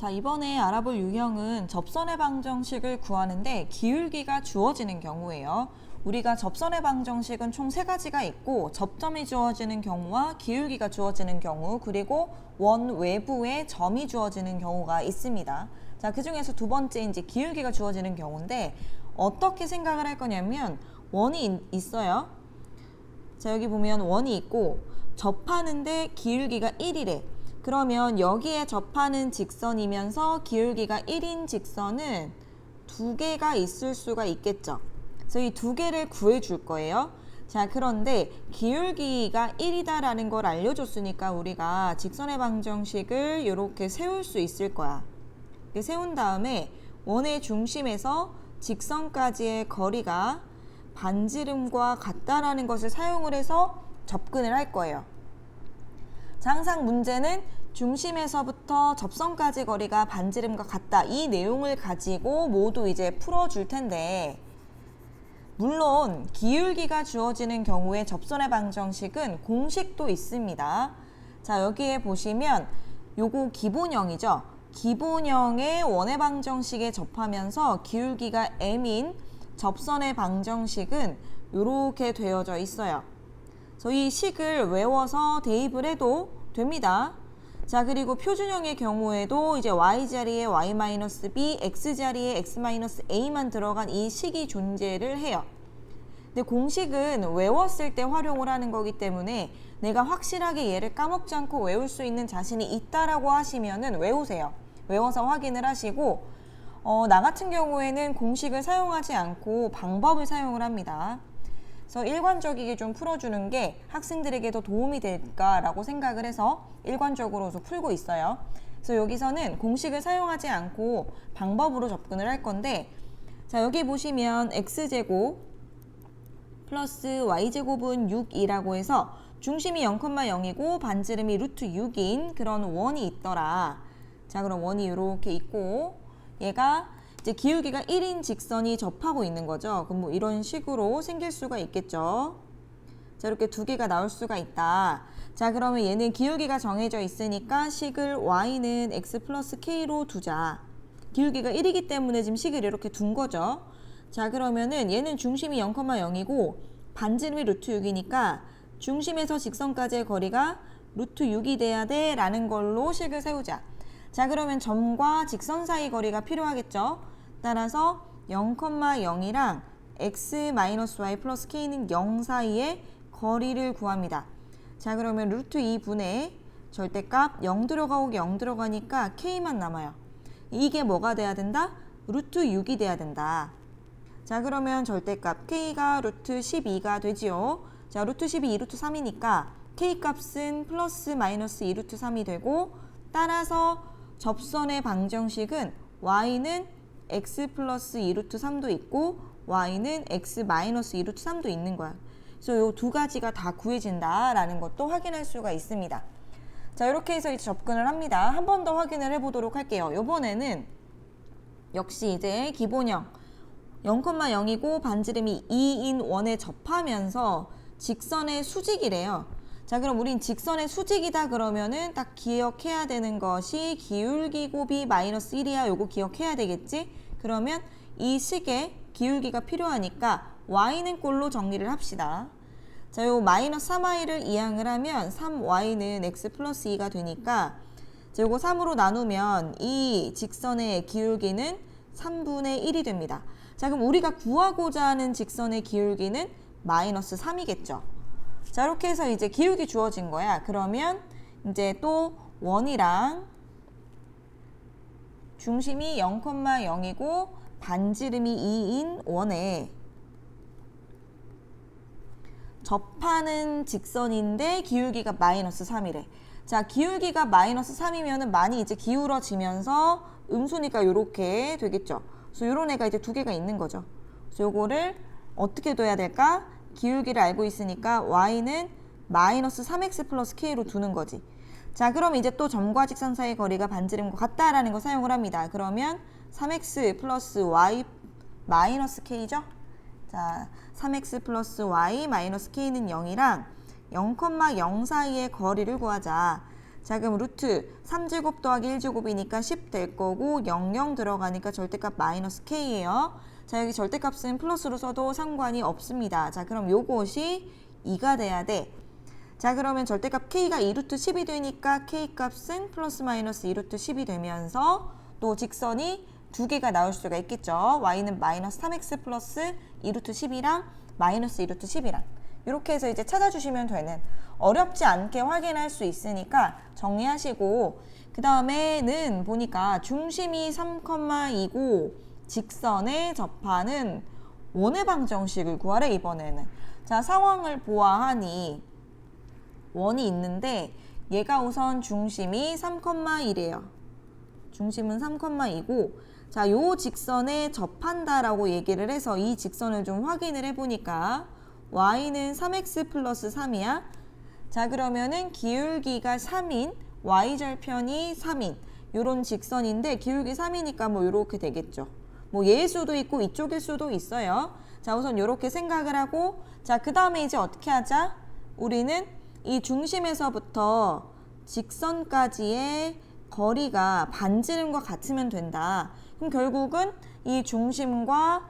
자, 이번에 알아볼 유형은 접선의 방정식을 구하는데 기울기가 주어지는 경우예요. 우리가 접선의 방정식은 총 세 가지가 있고 접점이 주어지는 경우와 기울기가 주어지는 경우 그리고 원 외부에 점이 주어지는 경우가 있습니다. 자, 그 중에서 두 번째 이제 기울기가 주어지는 경우인데 어떻게 생각을 할 거냐면 원이 있- 있어요. 자, 여기 보면 원이 있고 접하는데 기울기가 1이래. 그러면 여기에 접하는 직선이면서 기울기가 1인 직선은 두 개가 있을 수가 있겠죠. 그래서 이 두 개를 구해 줄 거예요. 자, 그런데 기울기가 1이다라는 걸 알려줬으니까 우리가 직선의 방정식을 이렇게 세울 수 있을 거야. 세운 다음에 원의 중심에서 직선까지의 거리가 반지름과 같다라는 것을 사용을 해서 접근을 할 거예요. 자, 항상 문제는 중심에서부터 접선까지 거리가 반지름과 같다. 이 내용을 가지고 모두 이제 풀어줄 텐데, 물론 기울기가 주어지는 경우에 접선의 방정식은 공식도 있습니다. 자, 여기에 보시면 요거 기본형이죠. 기본형의 원의 방정식에 접하면서 기울기가 m인 접선의 방정식은 이렇게 되어져 있어요. 저희 식을 외워서 대입을 해도 됩니다. 자, 그리고 표준형의 경우에도 이제 y 자리에 y-b, x 자리에 x-a만 들어간 이 식이 존재를 해요. 근데 공식은 외웠을 때 활용을 하는 거기 때문에 내가 확실하게 얘를 까먹지 않고 외울 수 있는 자신이 있다라고 하시면은 외우세요. 외워서 확인을 하시고 어, 나 같은 경우에는 공식을 사용하지 않고 방법을 사용을 합니다. 그래서 일관적이게 좀 풀어주는 게 학생들에게도 도움이 될까라고 생각을 해서 일관적으로 풀고 있어요. 그래서 여기서는 공식을 사용하지 않고 방법으로 접근을 할 건데 자 여기 보시면 x제곱 플러스 y제곱은 6이라고 해서 중심이 0,0이고 반지름이 루트 6인 그런 원이 있더라. 자 그럼 원이 이렇게 있고 얘가 이제 기울기가 1인 직선이 접하고 있는 거죠. 그럼 뭐 이런 식으로 생길 수가 있겠죠. 자, 이렇게 두 개가 나올 수가 있다. 자, 그러면 얘는 기울기가 정해져 있으니까 식을 y는 x 플러스 k로 두자. 기울기가 1이기 때문에 지금 식을 이렇게 둔 거죠. 자, 그러면은 얘는 중심이 0,0이고 반지름이 루트 6이니까 중심에서 직선까지의 거리가 루트 6이 돼야 돼 라는 걸로 식을 세우자. 자, 그러면 점과 직선 사이 거리가 필요하겠죠. 따라서 0,0이랑 x-y 플러스 k는 0 사이의 거리를 구합니다. 자, 그러면 루트 2분의 절대값 0 들어가고 0 들어가니까 k만 남아요. 이게 뭐가 돼야 된다? 루트 6이 돼야 된다. 자, 그러면 절대값 k가 루트 12가 되지요. 자, 루트 12, 2루트 3이니까 k 값은 플러스 마이너스 2루트 3이 되고 따라서 접선의 방정식은 y는 x 플러스 2루트 3도 있고 y는 x 마이너스 2루트 3도 있는 거야. 그래서 이 두 가지가 다 구해진다라는 것도 확인할 수가 있습니다. 자, 이렇게 해서 이제 접근을 합니다. 한 번 더 확인을 해보도록 할게요. 이번에는 역시 이제 기본형 0,0이고 반지름이 2인 원에 접하면서 직선의 수직이래요. 자, 그럼 우린 직선의 수직이다 그러면은 딱 기억해야 되는 것이 기울기 곱이 마이너스 1이야. 요거 기억해야 되겠지? 그러면 이 식에 기울기가 필요하니까 y는 꼴로 정리를 합시다. 자, 요 마이너스 3y를 이항을 하면 3y는 x 플러스 2가 되니까 자, 요거 3으로 나누면 이 직선의 기울기는 3분의 1이 됩니다. 자, 그럼 우리가 구하고자 하는 직선의 기울기는 마이너스 3이겠죠. 자, 이렇게 해서 이제 기울기 주어진 거야. 그러면 이제 또 원이랑 중심이 0,0이고 반지름이 2인 원에 접하는 직선인데 기울기가 마이너스 3이래. 자, 기울기가 마이너스 3이면 많이 이제 기울어지면서 음수니까 이렇게 되겠죠. 그래서 이런 애가 이제 두 개가 있는 거죠. 그래서 요거를 어떻게 둬야 될까? 기울기를 알고 있으니까 y는 마이너스 3x 플러스 k로 두는 거지. 자, 그럼 이제 또 점과 직선 사이 거리가 반지름과 같다라는 거 사용을 합니다. 그러면 3x 플러스 y 마이너스 k죠? 자, 3x 플러스 y 마이너스 k는 0이랑 0,0 사이의 거리를 구하자. 자 그럼 루트 3제곱 더하기 1제곱이니까 10 될 거고 00 들어가니까 절대값 마이너스 k예요. 자 여기 절대값은 플러스로 써도 상관이 없습니다. 자 그럼 요것이 2가 돼야 돼. 자 그러면 절대값 k가 2루트 10이 되니까 k 값은 플러스 마이너스 2루트 10이 되면서 또 직선이 두 개가 나올 수가 있겠죠. y는 마이너스 3x 플러스 2루트 10이랑 마이너스 2루트 10이랑 이렇게 해서 이제 찾아주시면 되는 어렵지 않게 확인할 수 있으니까 정리하시고 그 다음에는 보니까 중심이 3,2고 직선에 접하는 원의 방정식을 구하래 이번에는 자 상황을 보아하니 원이 있는데 얘가 우선 중심이 3,1이에요. 중심은 3,2고 자, 요 직선에 접한다라고 얘기를 해서 이 직선을 좀 확인을 해 보니까 y는 3x 플러스 3이야. 자, 그러면은 기울기가 3인 y절편이 3인 요런 직선인데 기울기 3이니까 뭐 요렇게 되겠죠. 뭐 얘일 수도 있고 이쪽일 수도 있어요. 자, 우선 요렇게 생각을 하고 자, 그 다음에 이제 어떻게 하자? 우리는 이 중심에서부터 직선까지의 거리가 반지름과 같으면 된다. 그럼 결국은 이 중심과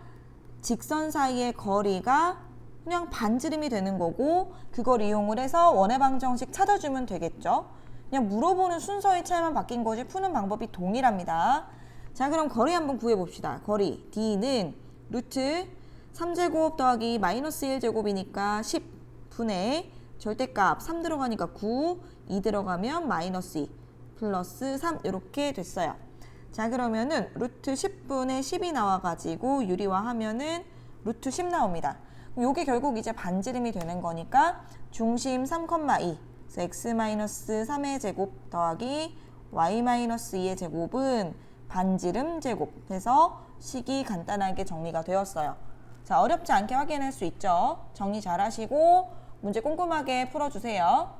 직선 사이의 거리가 그냥 반지름이 되는 거고 그걸 이용을 해서 원의 방정식 찾아주면 되겠죠. 그냥 물어보는 순서의 차이만 바뀐 거지 푸는 방법이 동일합니다. 자 그럼 거리 한번 구해봅시다. 거리 D는 루트 3제곱 더하기 마이너스 1제곱이니까 10분의 절대값 3 들어가니까 9, 2 들어가면 마이너스 2 플러스 3 이렇게 됐어요. 자 그러면은 루트 10분의 10이 나와가지고 유리화하면은 루트 10 나옵니다. 요게 결국 이제 반지름이 되는 거니까 중심 3,2 그래서 x-3의 제곱 더하기 y-2의 제곱은 반지름 제곱 해서 식이 간단하게 정리가 되었어요. 자 어렵지 않게 확인할 수 있죠. 정리 잘 하시고 문제 꼼꼼하게 풀어주세요.